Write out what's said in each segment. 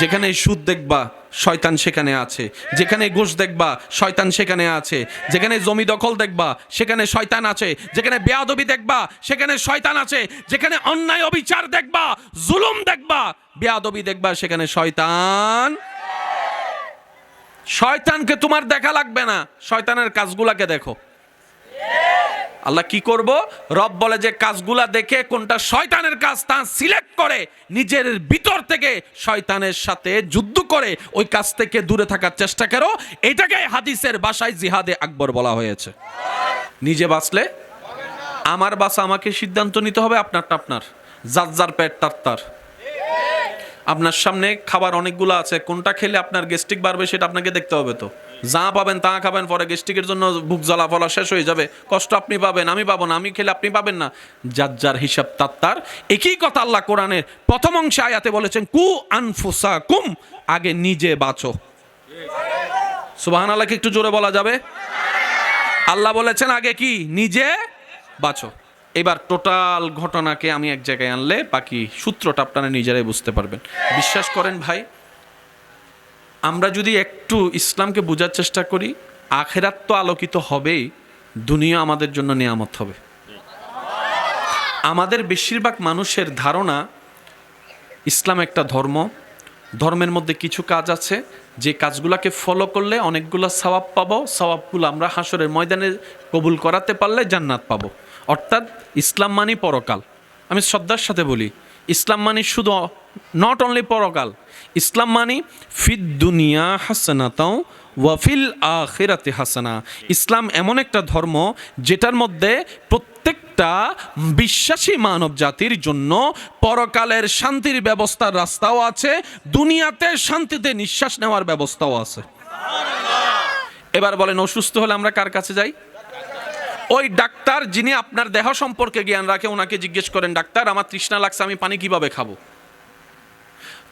যেখানে সুদ দেখবা, শয়তান সেখানে আছে। যেখানে ঘুষ দেখবা, শয়তান সেখানে আছে। যেখানে জমি দখল দেখবা, সেখানে শয়তান আছে। যেখানে বেয়াদবি দেখবা, সেখানে শয়তান আছে। যেখানে অন্যায় অবিচার দেখবা, জুলুম দেখবা, বেয়াদবি দেখবা, সেখানে শয়তান। শয়তানকে তোমার দেখা লাগবে না। শয়তানের কাজগুলাকে দেখো। আল্লাহ কি করব? রব বলে যে কাজগুলা দেখে কোনটা শয়তানের কাজ তা সিলেক্ট করে নিজের ভিতর থেকে শয়তানের সাথে যুদ্ধ করে ওই কাজ থেকে দূরে থাকার চেষ্টা করো। এটাকে হাদিসের বাসায় জিহাদে আকবর বলা হয়েছে। নিজে বাঁচলে আমার বাসা আমাকে সিদ্ধান্ত নিতে হবে, আপনারটা আপনার। যার যার পেট, তার তার। আপনার সামনে খাবার অনেকগুলো আছে, কোনটা খেলে আপনার গেস্টিক বাড়বে সেটা আপনাকে দেখতে হবে তো। যা পাবেন তা খাবেন, পরে গেস্টিকের জন্য বুক জ্বালা ফলা শেষ হয়ে যাবে। কষ্ট আপনি পাবেন, আমি পাবো না, আমি খেলে আপনি পাবেন না। যার যার হিসাব তার তার। একই কথা আল্লাহ কোরআনের প্রথম অংশে আয়াতে বলেছেন, কু আনফুসা কুম আগে নিজে বাঁচো। সুবাহান আল্লাহকে একটু জোরে বলা যাবে? আল্লাহ বলেছেন, আগে কি? নিজে বাঁচো। এবার টোটাল ঘটনাকে আমি এক জায়গায় আনলে বাকি সূত্রটা আপনারা নিজেরাই বুঝতে পারবেন। বিশ্বাস করেন ভাই, আমরা যদি একটু ইসলামকে বোঝার চেষ্টা করি, আখেরাত তো আলোকিত হবেই, দুনিয়া আমাদের জন্য নিয়ামত হবে। আমাদের বেশিরভাগ মানুষের ধারণা, ইসলাম একটা ধর্ম, ধর্মের মধ্যে কিছু কাজ আছে, যে কাজগুলোকে ফলো করলে অনেকগুলো সওয়াব পাবো, সওয়াবগুলো আমরা হাসরের ময়দানে কবুল করাতে পারলে জান্নাত পাবো। অর্থাৎ ইসলাম মানি পরকাল। আমি শ্রদ্ধার সাথে বলি, ইসলাম মানি শুধু নট অনলি পরকাল, ইসলাম মানি ফিদ দুনিয়া হাসানাতাও ওয়াফিল আখিরাতে হাসানা। ইসলাম এমন একটা ধর্ম যেটার মধ্যে প্রত্যেকটা বিশ্বাসী মানব জাতির জন্য পরকালের শান্তির ব্যবস্থার রাস্তাও আছে, দুনিয়াতে শান্তিতে নিঃশ্বাস নেওয়ার ব্যবস্থাও আছে। এবার বলেন, অসুস্থ হলে আমরা কার কাছে যাই? ওই ডাক্তার যিনি আপনার দেহ সম্পর্কে জ্ঞান রাখে, ওনাকে জিজ্ঞেস করেন, ডাক্তার, আমার তৃষ্ণা লাগছে, আমি পানি কীভাবে খাব?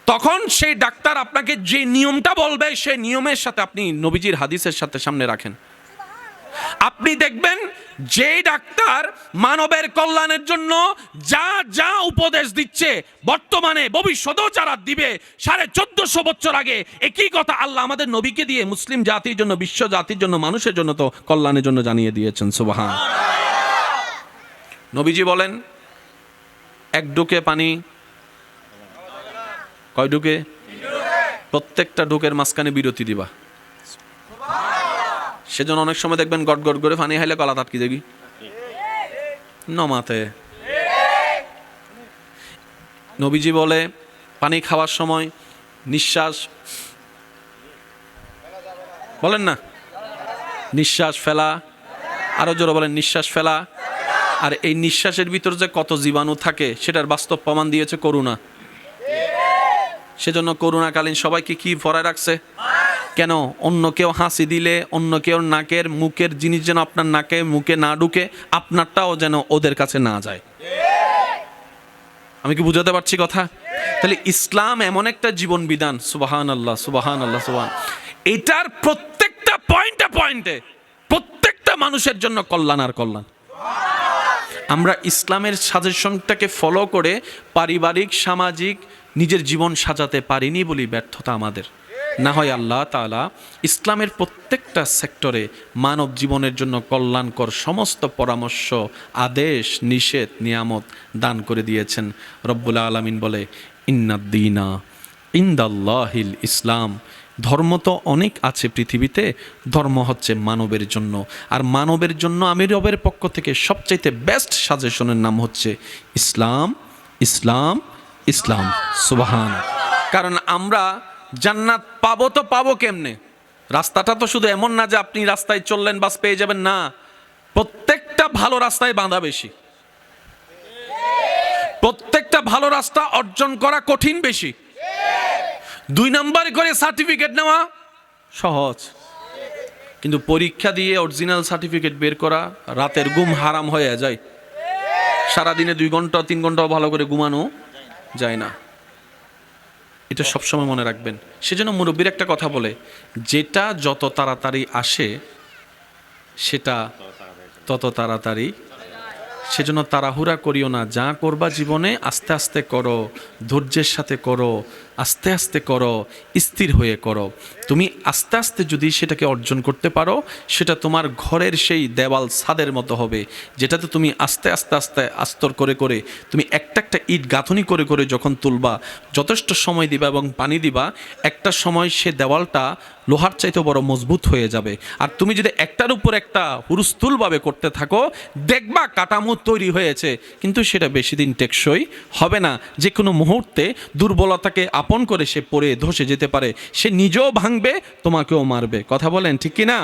তখন সেই ডাক্তার আপনাকে যে নিয়মটা বলবে, সেই নিয়মের সাথে আপনি নবীজির হাদিসের সাথে সামনে রাখেন। আপনি দেখবেন যে ডাক্তার মানবের কল্যাণের জন্য যা যা উপদেশ দিচ্ছে, বর্তমানে, ভবিষ্যতেও যারা দিবে, সাড়ে চোদ্দশো বছর আগে, একই কথা আল্লাহ আমাদের নবীকে দিয়ে মুসলিম জাতির জন্য, বিশ্ব জাতির জন্য, মানুষের জন্য তো কল্যাণের জন্য জানিয়ে দিয়েছেন, সুবাহান। নবীজি বলেন, এক ডুকে পানি। কয় ডুকে প্রত্যেকটা ডুকের মাঝখানে বিরতি দিবা। সেজন্য অনেক সময় দেখবেন গট গট করে পানি খাইলে গলা তাটকি দেখি। নমাতে নবীজি বলে, পানি খাওয়ার সময় নিঃশ্বাস বলেন না? নিঃশ্বাস ফেলা, আরও জোরে বলেন, নিঃশ্বাস ফেলা। আর এই নিঃশ্বাসের ভিতর যে কত জীবাণু থাকে, সেটার বাস্তব প্রমাণ দিয়েছে করুণা। সেজন্য করুণাকালীন সবাইকে কি ভরায় রাখছে? কেন? অন্য কেউ হাসি দিলে, অন্য কেউ নাকের, মুখের জিনিস যেন আপনার নাকে, মুখে না ঢুকে, আপনারটাও যেন ওদের কাছে না যায়। আমি কি বুঝাতে পারছি কথা? তাহলে ইসলাম এমন একটা জীবন বিধান। সুবাহান আল্লাহ সুবাহান। আল্লাহ সুবাহান এটার প্রত্যেকটা পয়েন্টে পয়েন্টে প্রত্যেকটা মানুষের জন্য কল্যাণ আর কল্যাণ। আমরা ইসলামের সাজেশনটাকে ফলো করে পারিবারিক, সামাজিক, নিজের জীবন সাজাতে পারিনি বলি ব্যর্থতা আমাদের। না হয় আল্লাহ তাআলা ইসলামের প্রত্যেকটা সেক্টরে মানব জীবনের জন্য কল্যাণকর সমস্ত পরামর্শ, আদেশ, নিষেধ, নিয়ামত দান করে দিয়েছেন। রব্বুল আলমিন বলে ইন্নাদ্দিনা ইন্দাল্লাহিল ইসলাম। ধর্ম তো অনেক আছে পৃথিবীতে, ধর্ম হচ্ছে মানবের জন্য। আর মানবের জন্য আমি রবের পক্ষ থেকে সবচাইতে বেস্ট সাজেশনের নাম হচ্ছে ইসলাম ইসলাম ইসলাম। সুবাহান কারণ আমরা জান্নাত পাবো তো পাবো কেমনে? রাস্তাটা তো শুধু এমন না যে আপনি রাস্তায় চললেন, বাস পেয়ে যাবেন, না। প্রত্যেকটা ভালো রাস্তায় বাঁধা বেশি। প্রত্যেকটা ভালো রাস্তা অর্জন করা কঠিন বেশি। দুই নাম্বার করে সার্টিফিকেট নেওয়া সহজ। কিন্তু পরীক্ষা দিয়ে অরিজিনাল সার্টিফিকেট বের করা রাতের ঘুম হারাম হয়ে যায়। সারাদিনে দুই ঘণ্টা, তিন ঘণ্টা ভালো করে ঘুমানো যায় না। এটা সবসময় মনে রাখবেন। সেজন্য মুরব্বীর একটা কথা বলে, যেটা যত তাড়াতাড়ি আসে, সেটা তত তাড়াতাড়ি সেজন্য তাড়াহুড়া করিও না। যা করবা জীবনে, আস্তে আস্তে করো, ধৈর্যের সাথে করো আস্তে আস্তে করো, স্থির হয়ে করো। তুমি আস্তে আস্তে যদি সেটাকে অর্জন করতে পারো, সেটা তোমার ঘরের সেই দেওয়াল ছাদের মতো হবে, যেটাতে তুমি আস্তে আস্তে আস্তে আস্তর করে করে, তুমি একটা একটা ইট গাঁথনি করে করে যখন তুলবা, যথেষ্ট সময় দিবা এবং পানি দিবা, একটা সময় সে দেওয়ালটা লোহার চাইতে বড় মজবুত হয়ে যাবে। আর তুমি যদি একটার উপর একটা হুরুস্থুলভাবে করতে থাকো, দেখবা কাটামো তৈরি হয়েছে। কিন্তু সেটা বেশি দিন টেকসই হবে না। যে কোনো মুহূর্তে দুর্বলতাকে আপন করে সে পড়ে, ধসে যেতে পারে। সে নিজেও ভাঙবে, তোমাকেও মারবে। কথা বলেন, ঠিক কি না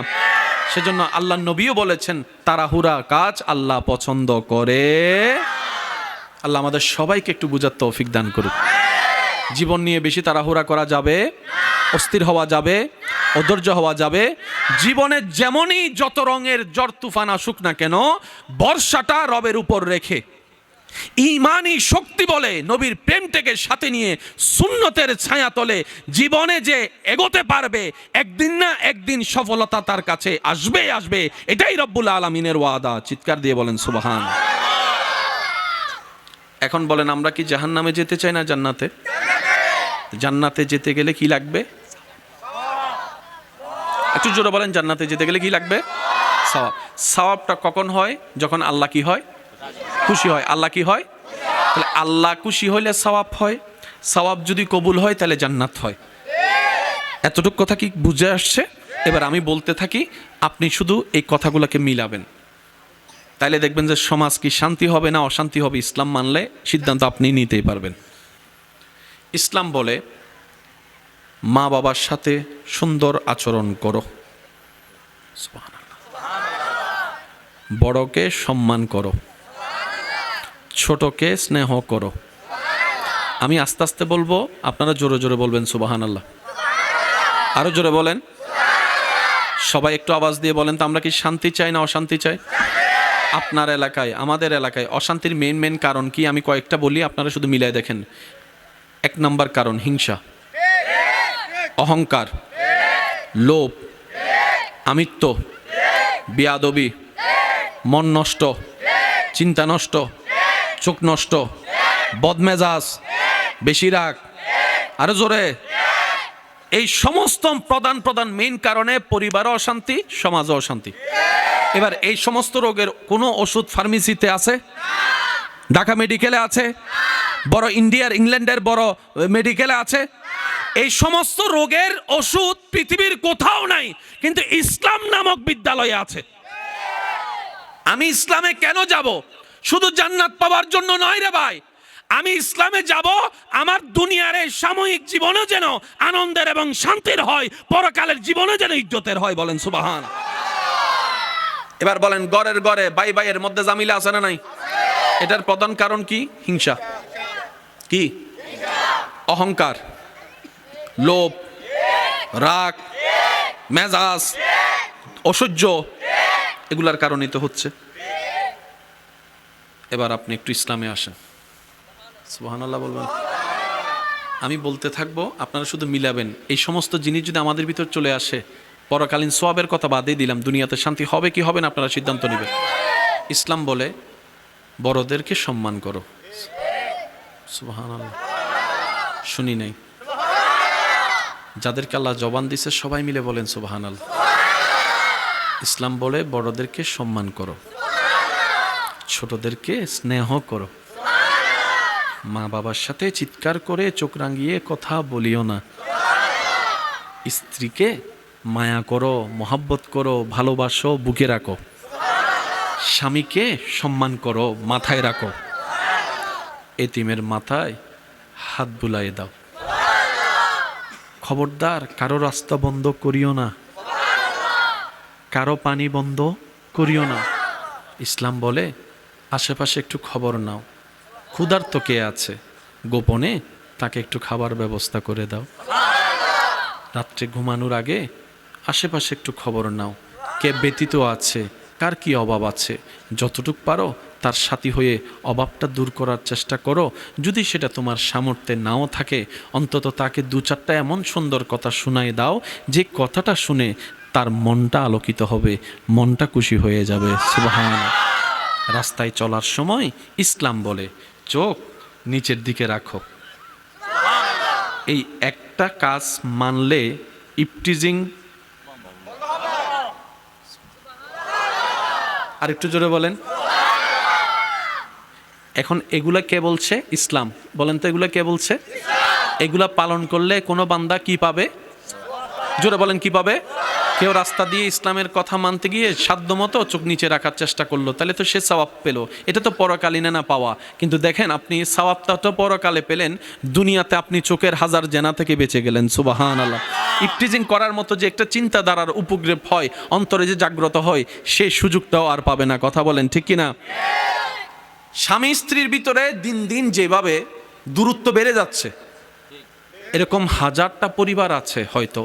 সেজন্য আল্লাহ নবীও বলেছেন, তাড়াহুড়া কাজ আল্লাহ পছন্দ করে। আল্লাহ আমাদের সবাইকে একটু বুঝার তৌফিক দান করুক। জীবন নিয়ে বেশি তাড়াহুড়া করা যাবে, অস্থির হওয়া যাবে, অধৈর্য হওয়া যাবে। জীবনে যেমনই যত রঙের জ্বর, তুফান আসুক না কেন, বর্ষাটা রবের উপর রেখে ইমানই শক্তি বলে নবীর প্রেম প্রেমটাকে সাথে নিয়ে সুন্নতের ছায়া তলে জীবনে যে এগোতে পারবে, একদিন না একদিন সফলতা তার কাছে আসবে আসবে। এটাই রব্বুল আলমিনের ওয়াদা। চিৎকার দিয়ে বলেন, সুবাহান। এখন বলেন, আমরা কি জাহান নামে যেতে চাই না জান্নাতে? জান্নাতে যেতে গেলে কি লাগবে? একটু জোরে বলেন, জান্নাতে যেতে গেলে কি লাগবে? সওয়াব। সওয়াবটা কখন হয়? যখন আল্লাহ কি হয়? খুশি হয়, আল্লাহ কি হয়? তাহলে আল্লাহ খুশি হইলে সওয়াব হয়, সওয়াব যদি কবুল হয় তাহলে জান্নাত হয়। এতটুকু কথা কি বুঝে আসছে? এবার আমি বলতে থাকি, আপনি শুধু এই কথাগুলোকে মিলাবেন। তাইলে দেখবেন যে সমাজ কি শান্তি হবে না অশান্তি হবে, ইসলাম মানলে সিদ্ধান্ত আপনি নিতেই পারবেন। ইসলাম বলে, মা বাবার সাথে সুন্দর আচরণ করো। বড়কে সম্মান করো। ছোটকে স্নেহ করো। আমি আস্তে আস্তে বলব, আপনারা জোরে জোরে বলবেন সুবাহান আল্লাহ আরও জোরে বলেন। সবাই একটু আওয়াজ দিয়ে বলেন তো, আমরা কি শান্তি চাই না অশান্তি চাই? আপনার এলাকায়, আমাদের এলাকায় অশান্তির মেন মেন কারণ কি? আমি কয়েকটা বলি, আপনারা শুধু মিলাই দেখেন। এক নাম্বার কারণ, হিংসা। অহংকার। লোভ। আমিত্ব। বিয়াদবি। মন নষ্ট। চিন্তা নষ্ট। চোখ নষ্ট, বদমেজাজ, বেশি রাগ, আরও জোরে। এই সমস্ত প্রধান প্রধান মেইন কারণে পরিবারও অশান্তি, সমাজও অশান্তি। এবার এই সমস্ত রোগের কোনো ওষুধ ফার্মেসিতে আছে? ঢাকা মেডিকেলে আছে? বড় ইন্ডিয়ার ইংল্যান্ডের বড় মেডিকেলে আছে? এই সমস্ত রোগের ওষুধ পৃথিবীর কোথাও নাই, কিন্তু ইসলাম নামক বিদ্যালয়ে আছে। আমি ইসলামে কেন যাব? শুধু জান্নাত পাওয়ার জন্য নয় রে ভাই। আমি ইসলামে যাব, আমার দুনিয়ার এই সাময়িক জীবনও যেন আনন্দের এবং শান্তির হয়, পরকালের জীবনও যেন ইজ্জতের হয়, বলেন সুবাহান। এবার বলেন, গড়ের গড়ে বাই বাইয়ের মধ্যে জামিলা আছে না নাই? এটার প্রধান কারণ কি? হিংসা। কি? অহংকার। লোভ। রাগ। মেজাজ। অসহ্য। এগুলার কারণেই তো হচ্ছে। এবার আপনি একটু ইসলামে আসেন। সুবহানাল্লাহ বলবেন। আমি বলতে থাকব, আপনারা শুধু মিলাবেন। এই সমস্ত জিনিস যদি আমাদের ভিতর চলে আসে, পরকালীন সোয়াবের কথা বাদই দিলাম, দুনিয়াতে শান্তি হবে কি হবে না আপনারা সিদ্ধান্ত নেবেন। ইসলাম বলে, বড়দেরকে সম্মান করো। শুনি নাই। যাদেরকে আল্লাহ জবান দিছে, সবাই মিলে বলেন সুবহানাল্লাহ। ইসলাম বলে, বড়দেরকে সম্মান করো। ছোটদেরকে স্নেহ করো। মা বাবার সাথে চিৎকার করে চোখ রাঙিয়ে কথা বলিও না। স্ত্রীকে মায়া করো, মহাব্বত করো, ভালোবাসো, বুকে রাখো। স্বামীকে সম্মান করো, মাথায় রাখো। এতিমের মাথায় হাত বুলাই দাও। খবরদার, কারও রাস্তা বন্ধ করিও না। কারও পানি বন্ধ করিও না। ইসলাম বলে আশেপাশে একটু খবর নাও। ক্ষুধার্ত কে আছে? গোপনে? তাকে একটু খাবার ব্যবস্থা করে দাও। রাত্রে ঘুমানোর আগে আশেপাশে একটু খবর নাও। কে ব্যতীত আছে? কার কি অভাব আছে? যতটুক পারো তার সাথী হয়ে অভাবটা দূর করার চেষ্টা করো। যদি সেটা তোমার সামর্থ্যে নাও থাকে, অন্তত তাকে দু চারটা এমন সুন্দর কথা শোনায় দাও, যে কথাটা শুনে তার মনটা আলোকিত হবে, মনটা খুশি হয়ে যাবে। সুবহান রাস্তায় চলার সময় ইসলাম বলে, চোখ নিচের দিকে রাখো। এই একটা কাজ মানলে ইপটিজিং আর একটু জোরে বলেন। এখন এগুলা কে বলছে? ইসলাম। বলেন তো এগুলা কে বলছে? এগুলা পালন করলে কোনো বান্দা কি পাবে? জোরে বলেন, কি পাবে? কেউ রাস্তা দিয়ে ইসলামের কথা মানতে গিয়ে সাধ্য মতো চোখ নিচে রাখার চেষ্টা করল, তাহলে তো সে সওয়াব পেল। এটা তো পরকালীনে না পাওয়া। কিন্তু দেখেন, আপনি সওয়াবটা তো পরকালে পেলেন, দুনিয়াতে আপনি চোখের হাজার জেনা থেকে বেঁচে গেলেন সুবাহান আল্লাহ ইফটিজিং করার মতো যে একটা চিন্তাধারার উপগ্রেপ হয়, অন্তরে যে জাগ্রত হয় সেই সুযোগটাও আর পাবে না। কথা বলেন, ঠিক কি না স্বামী স্ত্রীর ভিতরে দিন দিন যেভাবে দূরত্ব বেড়ে যাচ্ছে, এরকম হাজারটা পরিবার আছে হয়তো।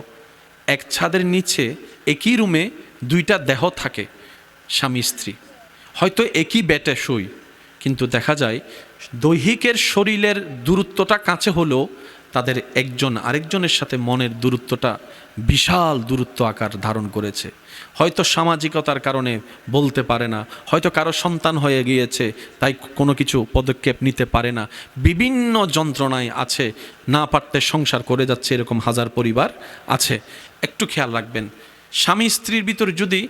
এক ছাদের নিচে একই রুমে দুইটা দেহ থাকে, স্বামী, স্ত্রী। হয়তো একই বেটে শুই, কিন্তু দেখা যায় দৈহিকের শরীরের দূরত্বটা কাছে হলেও তাদের একজন আরেকজনের সাথে মনের দূরত্বটা বিশাল দূরত্ব আকার ধারণ করেছে। হয়তো সামাজিকতার কারণে বলতে পারে না, হয়তো কারও সন্তান হয়ে গিয়েছে, তাই কোনো কিছু পদক্ষেপ নিতে পারে না। বিভিন্ন যন্ত্রণায় আছে, না পারতে সংসার করে যাচ্ছে এরকম হাজার পরিবার আছে। একটু খেয়াল রাখবেন। স্বামী স্ত্রীর ভিতরে যদি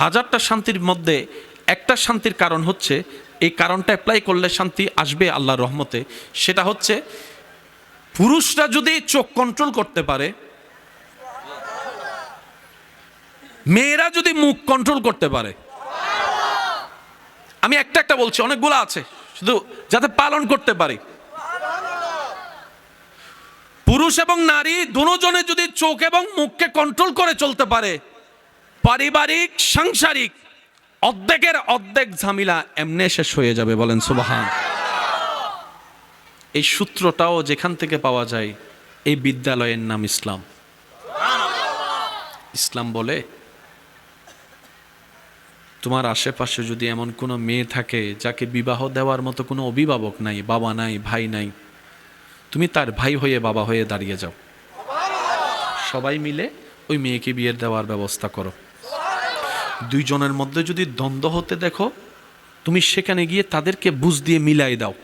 হাজারটা শান্তির মধ্যে একটা শান্তির কারণ হচ্ছে, এই কারণটা অ্যাপ্লাই করলে শান্তি আসবে আল্লাহর রহমতে। সেটা হচ্ছে, পুরুষরা যদি চোখ কন্ট্রোল করতে পারে, মেয়েরা যদি মুখ কন্ট্রোল করতে পারে, আমি একটা একটা বলছি, অনেকগুলো আছে, শুধু যাতে পালন করতে পারি। পুরুষ এবং নারী দুজনে যদি চোখ এবং মুখকে কন্ট্রোল করে চলতে পারে, পারিবারিক, সাংসারিক, অর্ধেকের অর্ধেক ঝামেলা এমনে শেষ হয়ে যাবে, বলেন সুবাহান। এই সূত্রটাও যেখান থেকে পাওয়া যায়, এই বিদ্যালয়ের নাম ইসলাম। ইসলাম বলে, তোমার আশেপাশে যদি এমন কোনো মেয়ে থাকে, যাকে বিবাহ দেওয়ার মতো কোনো অভিভাবক নাই, বাবা নাই, ভাই নাই তুমি তার ভাই হয়ে বাবা হয়ে দাঁড়িয়ে যাও। সবাই মিলে ওই মেয়েকে বিয়ের দেওয়ার ব্যবস্থা করো। দুইজনের মধ্যে যদি দ্বন্দ্ব হতে দেখো, তুমি সেখানে গিয়ে তাদেরকে বুঝ দিয়ে মিলাই দাও।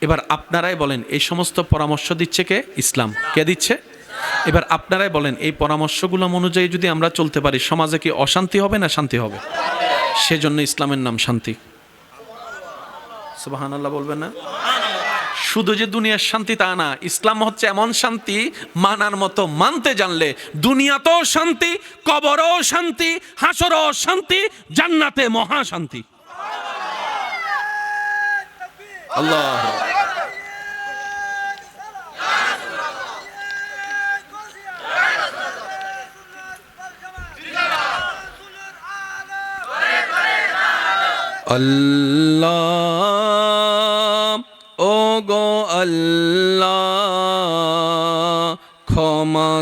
এবার আপনারাই বলেন, এই সমস্ত পরামর্শ দিচ্ছে কে? ইসলাম। কে দিচ্ছে? এবার আপনারাই বলেন, এই পরামর্শগুলো অনুযায়ী যদি আমরা চলতে পারি, সমাজে কি অশান্তি হবে না শান্তি হবে? সেজন্য ইসলামের নাম শান্তি। সুবাহান আল্লাহ বলবেন না? শুধু যে দুনিয়ার শান্তি তা না, ইসলাম হচ্ছে এমন শান্তি, মানার মতো মানতে জানলে দুনিয়াতেও শান্তি, কবরও শান্তি, হাসরও শান্তি, জান্নাতে মহা শান্তি। আল্লাহ আল্লাহ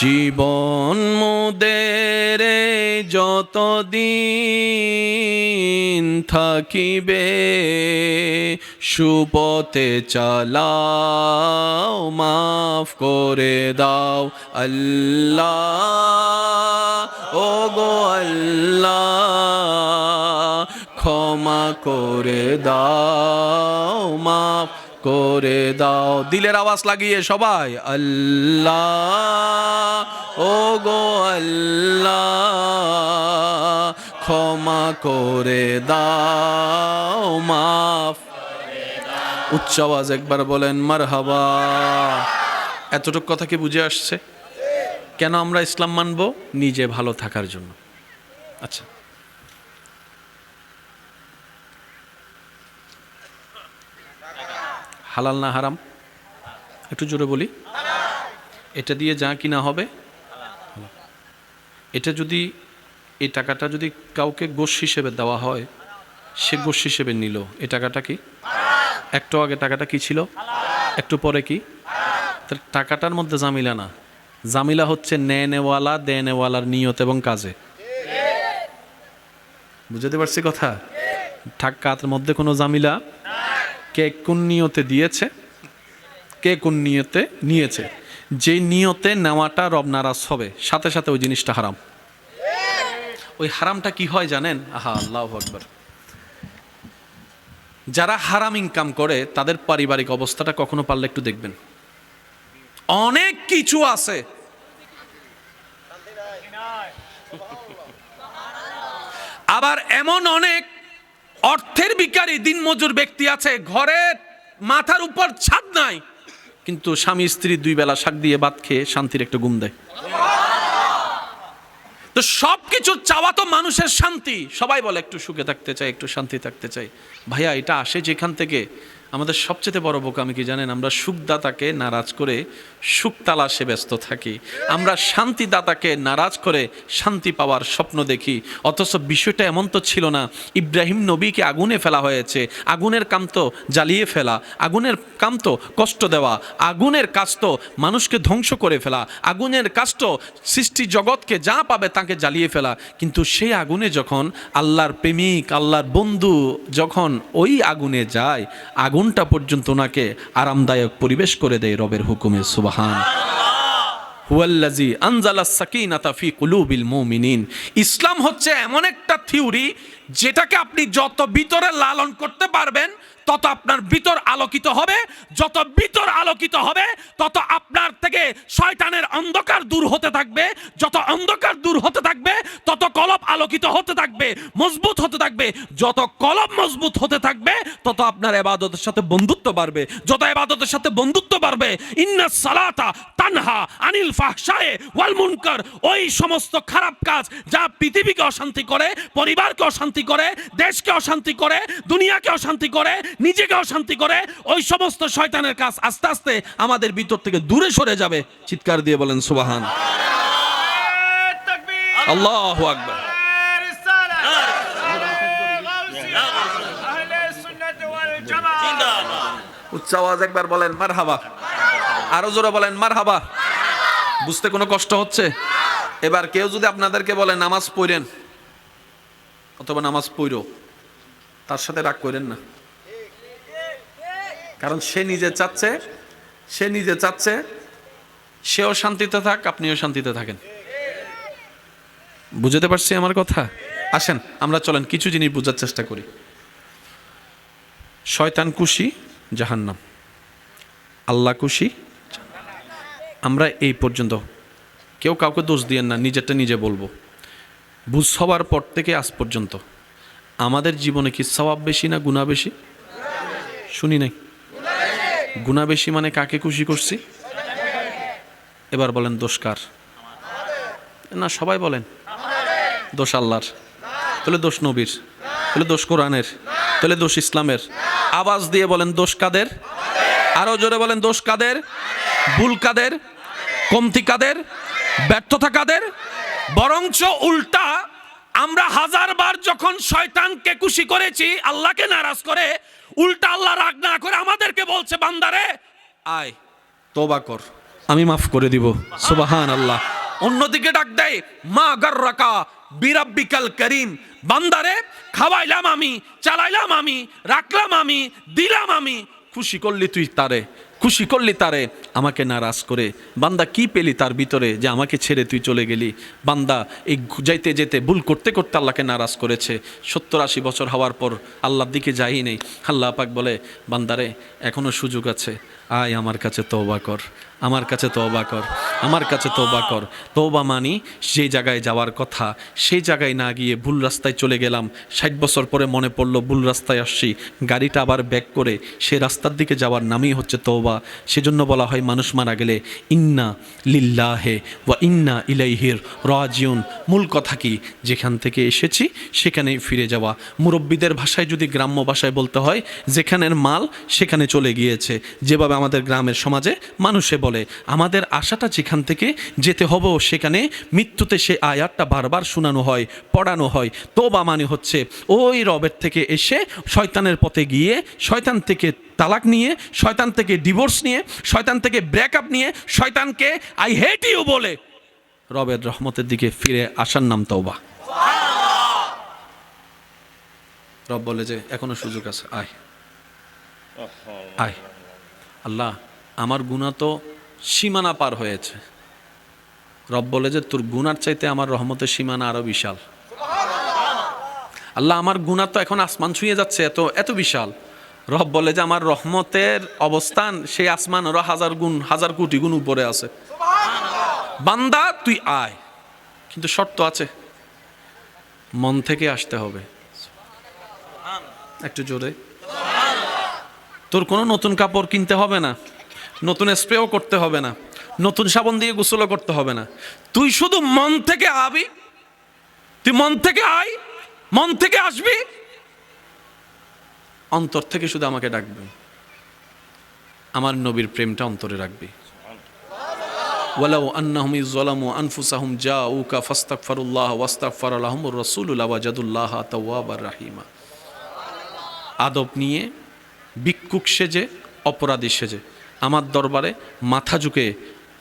জীবন মোদের যতদিন থাকিবে, সুপথে চালাও, মাফ করে দাও। আল্লাহ ও গো আল্লাহ, ক্ষমা করে দাও, মাফ করে দাও। দিলের আওয়াজ লাগিয়ে সবাই, আল্লাহ ও গো আল্লাহ, ক্ষমা করে দাও, মাফ। উচ্চ আওয়াজ একবার বলেন মার হাবা এতটুক কথা কি বুঝে আসছে? কেন আমরা ইসলাম মানব? নিজে ভালো থাকার জন্য। আচ্ছা। হালাল না হারাম? একটু জোরে বলি। এটা দিয়ে যা কিনা হবে, এটা যদি, এই টাকাটা যদি কাউকে গোশ হিসেবে দেওয়া হয়, সে গোশ হিসেবে নিল। এ টাকাটা কি? একটু আগে টাকাটা কি ছিল? একটু পরে কি? তাহলে টাকাটার মধ্যে জামিলা না। জামিলা হচ্ছে নেওয়ালা দেনেওয়ালার নিয়ত এবং কাজে। বুঝতে পারছি কথা? টাকার মধ্যে কোনো জামিলা? কে কোন নিয়তে দিয়েছে? কে কোন নিয়তে নিয়েছে? যে নিয়তে নেওয়াটা রব নারাজ হবে, সাথে সাথে ওই জিনিসটা হারাম। ওই হারামটা কি হয় জানেন? আহা, আল্লাহ আকবর। যারা হারাম ইনকাম করে, তাদের পারিবারিক অবস্থাটা কখনো পারলে একটু দেখবেন। অনেক কিছু আছে। আবার এমন অনেক অর্থের বিকারী দিনমজুর ব্যক্তি আছে, ঘরের মাথার উপর ছাদ নাই। কিন্তু স্বামী স্ত্রী দুই বেলা শাক দিয়ে ভাত খেয়ে শান্তির একটা গুম দেয়। তো সব কিছু চাওয়া তো মানুষের শান্তি। সবাই বলে, একটু সুখে থাকতে চাই, একটু শান্তি থাকতে চাই। ভাইয়া, এটা আসে যেখান থেকে? আমাদের সবচেয়ে বড় বোকা আমি কি জানেন? আমরা সুখদাতাকে নারাজ করে সুখ তালাশে ব্যস্ত থাকি। আমরা শান্তিদাতাকে নারাজ করে শান্তি পাওয়ার স্বপ্ন দেখি। অথচ বিষয়টা এমন তো ছিল না। ইব্রাহিম নবীকে আগুনে ফেলা হয়েছে। আগুনের কাম তো জ্বালিয়ে ফেলা। আগুনের কাম তো কষ্ট দেওয়া। আগুনের কাজ তো মানুষকে ধ্বংস করে ফেলা। আগুনের কাজ তো সৃষ্টি জগৎকে যা পাবে তাকে জ্বালিয়ে ফেলা। কিন্তু সেই আগুনে যখন আল্লাহর প্রেমিক, আল্লাহর বন্ধু যখন ওই আগুনে যায় আগুনটা পর্যন্ত ওনাকে আরামদায়ক পরিবেশ করে দেয় রবের হুকুমে? সুবাহান। হুয়াল্লাজি আনজালা সাকিনাতা ফি কুলুবিল মুমিনিন। ইসলাম হচ্ছে এমন একটা থিওরি যেটাকে আপনি যত ভিতরে লালন করতে পারবেন তত আপনার ভিতর আলোকিত হবে। যত ভিতর আলোকিত হবে, তত আপনার থেকে শয়তানের অন্ধকার দূর হতে থাকবে। যত অন্ধকার দূর হতে থাকবে, তত কলব আলোকিত হতে থাকবে, মজবুত হতে থাকবে। যত কলব মজবুত হতে থাকবে, তত আপনার এবাদতের সাথে বন্ধুত্ব বাড়বে। যত এবাদতের সাথে বন্ধুত্ব বাড়বে, ইন্না সালাতা তানহা আনিল ফাহশায়ে ওয়াল মুনকার। ওই সমস্ত খারাপ কাজ যা পৃথিবীকে অশান্তি করে, পরিবারকে অশান্তি করে, দেশকে অশান্তি করে, দুনিয়াকে অশান্তি করে নিজেকে অশান্তি করে, ওই সমস্ত শয়তানের কাজ আস্তে আস্তে আমাদের ভিতর থেকে দূরে সরে যাবে। চিৎকার দিয়ে বলেন, সুবাহান। আল্লাহু আকবার। উচ্চ আওয়াজ একবার বলেন মার হাবা আরও জোরে বলেন মার হাবা বুঝতে কোনো কষ্ট হচ্ছে? এবার কেউ যদি আপনাদেরকে বলে, নামাজ পড়েন, অথবা নামাজ পড়ো, তার সাথে রাগ করেন না। কারণ সে নিজে চাচ্ছে, সে নিজে চাচ্ছে, সেও শান্তিতে থাক, আপনিও শান্তিতে থাকেন। বুঝতে পারছি আমার কথা? আসেন, আমরা চলেন, কিছু জিনিস বোঝার চেষ্টা করি। শয়তান খুশি, জাহান্নাম। আল্লাহ কুশি আমরা এই পর্যন্ত। কেউ কাউকে দোষ দিয়েন না, নিজেরটা নিজে বলব। বুঝ হওয়ার পর থেকে আজ পর্যন্ত। আমাদের জীবনে কি স্বভাব বেশি না গুণা বেশি? শুনি নাই। গুণা বেশি মানে কাকে খুশি করছি? এবার বলেন দোষ কার? না, সবাই বলেন। দোষ আল্লাহর। তাহলে দোষ নবীর। তাহলে দোষ কোরআনের। তাহলে দোষ ইসলামের। আওয়াজ দিয়ে বলেন দোষ কাদের? আরও জোরে বলেন দোষ কাদের? ভুল কাদের? কমতি কাদের? ব্যর্থতা কাদের? বরঞ্চ উল্টা আমরা হাজারবার যখন শয়তানকে খুশি করেছি, আল্লাহকে নারাজ করে উল্টা আল্লাহ রাগ না করে আমাদেরকে বলছে, বান্দারে, আয় তোবা কর, আমি মাফ করে দিব। সুবাহান আল্লাহ অন্যদিকে ডাক দেয়, মা গাররাকা বিরাব্বিকাল করিম। বান্দারে, খাওয়াইলাম আমি, চালাইলাম আমি, রাখলাম আমি, দিলাম আমি। খুশি করলি তুই তারে। খুশি করলি তারে, আমাকে নারাজ করে। বান্দা কি পেলি তার ভিতরে যে আমাকে ছেড়ে তুই চলে গেলি? বান্দা এই যাইতে যেতে ভুল করতে করতে আল্লাহকে নারাজ করেছে। সত্তর আশি বছর হওয়ার পর আল্লাহর দিকে যাই নেই আল্লাহ পাক বলে, বান্দারে এখনও সুযোগ আছে। আয় আমার কাছে তওবা কর, আমার কাছে তওবা কর, আমার কাছে তওবা কর। তওবা মানি সেই জায়গায় যাওয়ার কথা, সেই জায়গায় না গিয়ে ভুল রাস্তায় চলে গেলাম, ষাট বছর পরে মনে পড়ল ভুল রাস্তায় আসছি, গাড়িটা আবার ব্যাক করে সে রাস্তার দিকে যাওয়ার নামই হচ্ছে তওবা। সেজন্য বলা হয় মানুষ মারা গেলে ইন্না লিল্লাহে বা ইন্না ইলাইহির রাজিউন। মূল কথা কি? যেখান থেকে এসেছি, সেখানেই ফিরে যাওয়া। মুরব্বীদের ভাষায় যদি গ্রাম্য ভাষায় বলতে হয়, যেখানের মাল সেখানে চলে গিয়েছে। যেভাবে আমাদের গ্রামের সমাজে মানুষে বলে, আমাদের আশাটা যেখান থেকে যেতে হব সেখানে মৃত্যুতে সে আয়াতটা বারবার শোনানো হয়, পড়ানো হয়। তোবা মানে হচ্ছে ওই রবের থেকে এসে শয়তানের পথে গিয়ে, শয়তান থেকে তালাক নিয়ে, শয়তান থেকে ডিভোর্স নিয়ে, শয়তান থেকে ব্রেকআপ নিয়ে, শয়তানকে আই হেট ইউ বলে। রবের রহমতের দিকে ফিরে আসার নাম তওবা। রব বলে যে, এখনও সুযোগ আছে, আয়। আয়। আল্লাহ, আমার গুণা তো সীমানা পার হয়েছে। রব বলে যে, তোর গুনার চাইতে আমার রহমতের সীমানা আরও বিশাল। আল্লাহ, আমার গুণা তো এখন আসমান ছুঁয়ে যাচ্ছে, এত এত বিশাল। রব বলে যে, আমার রহমতের অবস্থান সেই আসমান আরও হাজার গুণ, হাজার কোটি গুণ উপরে আছে। বান্দা, তুই আয়। কিন্তু শর্ত আছে, মন থেকে আসতে হবে। একটু জোরে। তোর কোনো নতুন কাপড় কিনতে হবে না, নতুন স্প্রেও করতে হবে না, নতুন সাবান দিয়ে গোসলও করতে হবে না। তুই শুধু মন থেকে আবি, তুই মন থেকে আয়, মন থেকে আসবি, অন্তর থেকে শুধু আমাকে ডাকবি, আমার নবীর প্রেমটা অন্তরে রাখবি। ওয়ালাউ আন্নাহুম ইযলামু আনফুসাহুম জাউকা ফাস্তাগফিরুল্লাহ ওয়াস্তাগফার লাহুমুর রাসূলুল্লাহ ওয়াজাদুল্লাহ তাওয়াবার রাহিমা। আদব নিয়ে ভিক্ষুক সেজে, অপরাধী সেজে। আমার দরবারে মাথা ঝুঁকে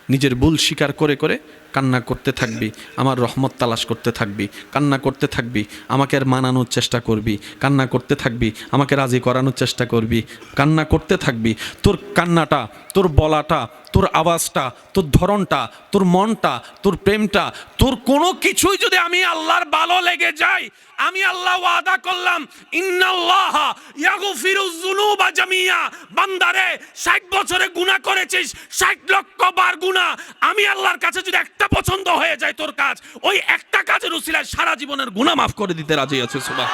নিজের ভুল স্বীকার করে করে কান্না করতে থাকবি, আমার রহমত তালাশ করতে থাকবি, কান্না করতে থাকবি, আমাকে আর মানানোর চেষ্টা করবি, কান্না করতে থাকবি, আমাকে রাজি করানোর চেষ্টা করবি, কান্না করতে থাকবি। তোর কান্নাটা, তোর বলাটা তোর আওয়াজটা, তোর ধরনটা, তোর মনটা, তোর প্রেমটা, তোর কোনো কিছুই যদি আমি আল্লাহর ভালো লেগে যাই, আমি আল্লাহ ওয়াদা করলাম, ইন্নাল্লাহ ইয়াগফিরুজ যুনুবা জামিয়া। বান্দারে 60 বছরে গুনাহ করেছিস 60 লক্ষ বার গুনাহ। আমি আল্লাহর কাছে যদি একটা পছন্দ হয়ে যায় তোর কাজ, ওই একটা কাজের উসিলায় সারা জীবনের গুনাহ মাফ করে দিতে রাজি আছে, সুবহান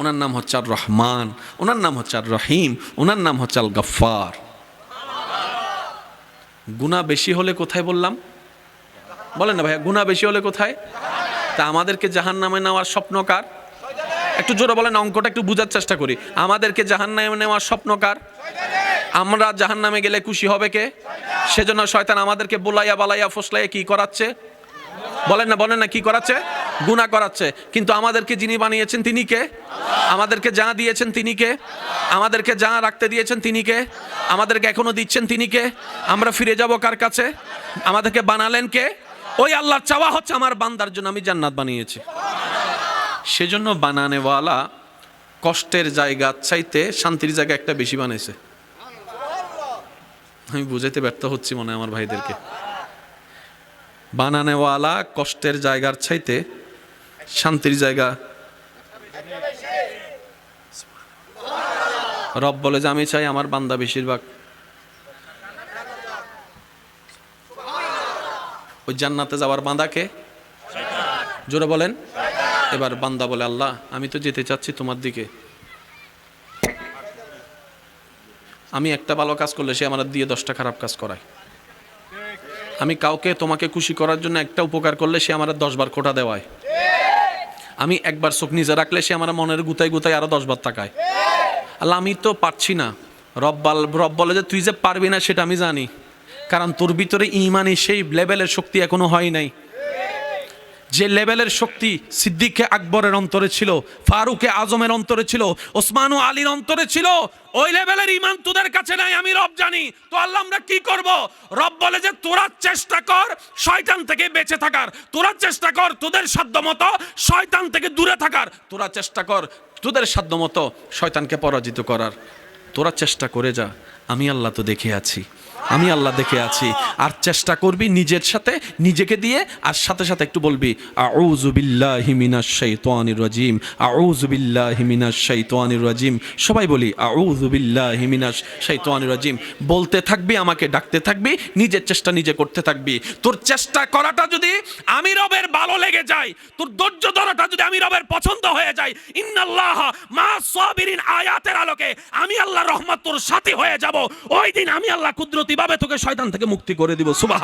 ওনার নাম হচ্ছে আর রহমান ওনার নাম হচ্ছে আর রহিম ওনার নাম হচ্ছে আল গফফার গুণা বেশি হলে কোথায় বললাম? বলেন না ভাইয়া, গুণা বেশি হলে কোথায়? তা আমাদেরকে জাহান নামে নেওয়ার স্বপ্নকার একটু জোরে বলেন, অঙ্কটা একটু বোঝার চেষ্টা করি। আমাদেরকে জাহান নামে নেওয়ার স্বপ্নকার আমরা জাহান নামে গেলে খুশি হবে কে? সেজন্য শয়তান আমাদেরকে বোলাইয়া বালাইয়া ফসলাইয়া কি করাচ্ছে? বলেন না বলেন না কি করাচ্ছে? গুণা করাচ্ছে। কিন্তু আমাদেরকে যিনি বানিয়েছেন তিনি কে? আমাদেরকে যা দিয়েছেন তিনি কে? আমাদেরকে যা রাখতে দিয়েছেন তিনি কে? আমাদেরকে এখনও দিচ্ছেন তিনি কে? আমরা ফিরে যাব কার কাছে? আমাদেরকে বানালেন কে? ওই আল্লাহর চাওয়া হচ্ছে আমার বান্দার জন্য, আমি জান্নাত বানিয়েছি। সেজন্য বানানেওয়ালা কষ্টের জায়গা চাইতে শান্তির জায়গা একটা বেশি বানাইছে। আমি বুঝাইতে ব্যর্থ হচ্ছি মনে আমার ভাইদেরকে। বানানেওয়ালা কষ্টের জায়গার চাইতে শান্তির জায়গা। রব বলে যে, আমি চাই আমার বান্দা বেশিরভাগ। ওই জান্নাতে যাওয়ার বান্দাকে জোরে বলেন। এবার বান্দা বলে, আল্লাহ, আমি তো যেতে চাচ্ছি তোমার দিকে। আমি একটা ভালো কাজ করলে সে আমার দিয়ে দশটা খারাপ কাজ করায়। আমি কাউকে তোমাকে খুশি করার জন্য একটা উপকার করলে সে আমার দশবার খোটা দেওয়ায়। আমি একবার চোখ নিজে রাখলে সে আমার মনের গুতাই গুতাই আরও দশবার তাকায়। আল্লাহ, আমি তো পারছি না। রব বল- রব বলে যে তুই যে পারবি না সেটা আমি জানি। কারণ তোর ভিতরে ইমানই সেই লেভেলের শক্তি এখনও হয় নাই। যে লেভেলের শক্তি সিদ্দিকে আকবরের অন্তরে ছিল ফারুকে আজমের অন্তরে ছিল, ওসমান আলীর অন্তরে ছিল, ওই লেভেলের ইমান তোদের কাছে নাই, আমি রব জানি। তো আল্লাহ, আমরা কি করব? রব বলে যে, তোরা চেষ্টা কর শয়তান থেকে বেঁচে থাকার। তোরা চেষ্টা কর তোদের সাধ্য মতো শয়তান থেকে দূরে থাকার। তোরা চেষ্টা কর তোদের সাধ্য মতো শয়তানকে পরাজিত করার। তোরা চেষ্টা করে যা, আমি আল্লাহ তো দেখে আছি। আমি আল্লাহ দেখে আছি। আর চেষ্টা করবি নিজের সাথে, নিজেকে দিয়ে, আর সাথে সাথে একটু বলবি রাজিম রাজিম। সবাই বলি রাজিম। বলতে থাকবি, আমাকে ডাকতে থাকবি, নিজের চেষ্টা নিজে করতে থাকবি। তোর চেষ্টা করাটা যদি আমি রবের ভালো লেগে যায়, তোর ধৈর্য ধরাটা যদি আমি রবের পছন্দ হয়ে যায়, ইন্নাল্লাহ মা সাবিরিন, আয়াতের আলোকে আমি আল্লাহ রহমত তোর সাথী হয়ে যাব। ওই দিন আমি আল্লাহ কুদরতি ভাবে তোকে শয়তান থেকে মুক্তি করে দিব সুবাহ